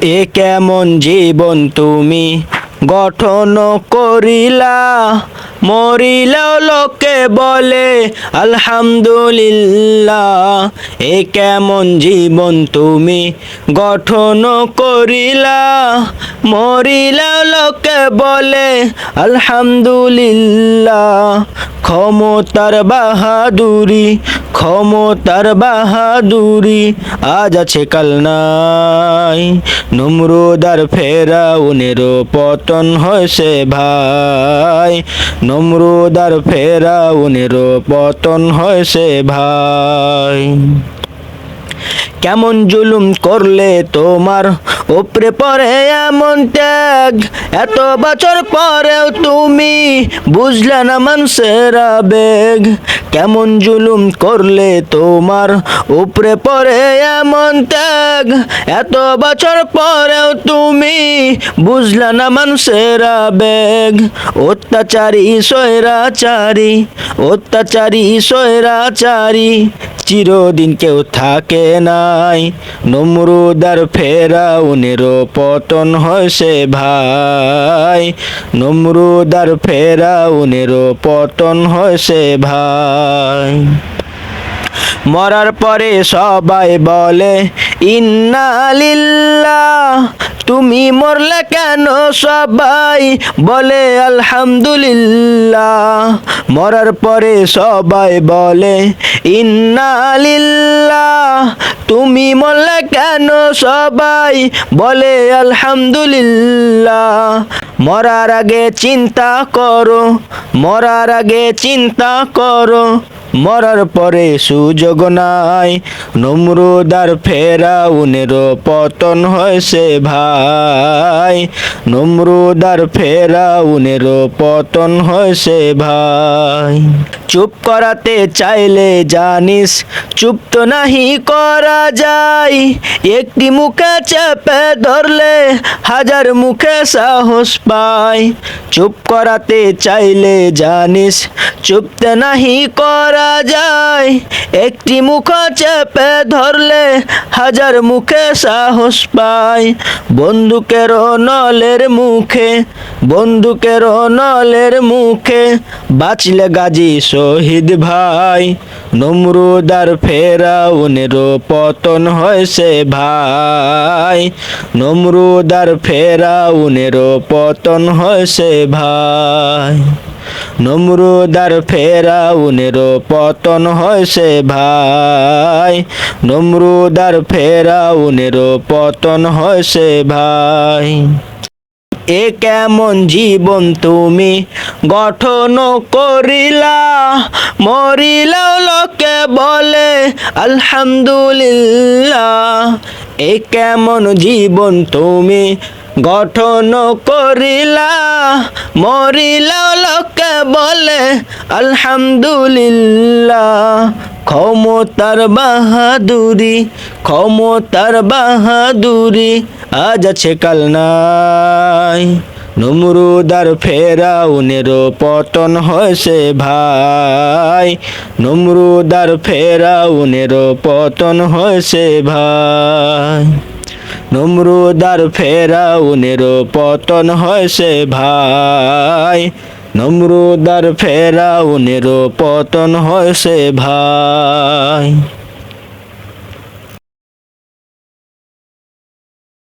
এ কেমন জীবন তুমি? গঠন করিলা, মরিলেও লোকে বলে, আলহামদুলিল্লাহ, এ কেমন জীবন তুমি? গঠন করিলা, মরিলেও লোকে বলে, আলহামদুলিল্লাহ, ক্ষমতার বাহাদুরি ক্ষমতার বাহাদুরি আজ আছে কাল নাই। নমরুদার ফেরাউনেরও পতন হয়েছে ভাই। নমরুদার ফেরাউনেরও পতন হয়েছে ভাই। কেমন জুলুম করলে তোমার? উপরে পরে এমন ত্যাগ। এত বছর পরেও তুমি বুঝলে না মানুষের আবেগ। কেমন জুলুম করলে তোমার? উপরে পরে এমন ত্যাগ। এত বছর পরেও তুমি বুঝলে না মানুষের আবেগ। অত্যাচারী সৈরাচারী অত্যাচারী সৈরাচারী চিরদিন কেউ থাকে নাই। নমরুদার ফেরাউনেরও পতন হয়েছে ভাই। নমরুদার ফেরাউনেরও পতন হয়েছে ভাই। মরার পরে সবাই বলে ইন্নালিল্লাহ তুমি মরলে কেন সবাই? বলে, আলহামদুলিল্লাহ। মরার পরে সবাই বলে ইন্নালিল্লাহ তুমি মরলে কেন সবাই? বলে, আলহামদুলিল্লাহ। মরার আগে চিন্তা করো, মরার আগে চিন্তা করো। মরার পরে সুযোগ নাই। নমরুদার ফেরাউনেরও পতন হয়েছে ভাই। নমরুদার ফেরাউনেরও পতন হয়েছে ভাই। চুপ করাতে চাইলে জানিস, চুপ তো নাহি করা যায়। একটি মুখে চেপে ধরলে হাজার মুখে সাহস পায়। চুপ করাতে চাইলে জানিস চুপতে নাহি করা যায়। একটি মুখ চেপে ধরলে হাজার মুখে সাহস পায়। বন্দুকের নলের মুখে, বন্দুকের নলের মুখে বাঁচলে গাজী শহীদ ভাই। নমরুদার ফেরাউনেরও পতন হয়েছে ভাই। নমরুদার ফেরাউনেরও পতন হয়েছে ভাই। নমরুদার ফেরাউনেরও পতন হয়েছে ভাই। নমরুদার ফেরাউনেরও পতন হয়েছে ভাই। এ কেমন জীবন তুমি গঠন করিলা? মরিলাও লোকে বলে, আলহামদুলিল্লাহ। এ কেমন জীবন তুমি গঠন করিলা মরিলাও লোকে বলে, আলহামদুলিল্লাহ। ক্ষমতার বাহাদুরি ক্ষমতার বাহাদুরি আজ আছে, কাল নাই। নমরুদার ফেরাউনেরও পতন হয়েছে ভাই। নমরুদার ফেরাউনেরও পতন হয়েছে ভাই। নমরুদার ফেরাউনেরও পতন হয়েছে ভাই। নমরুদার ফেরাউনেরও পতন হয়েছে ভাই।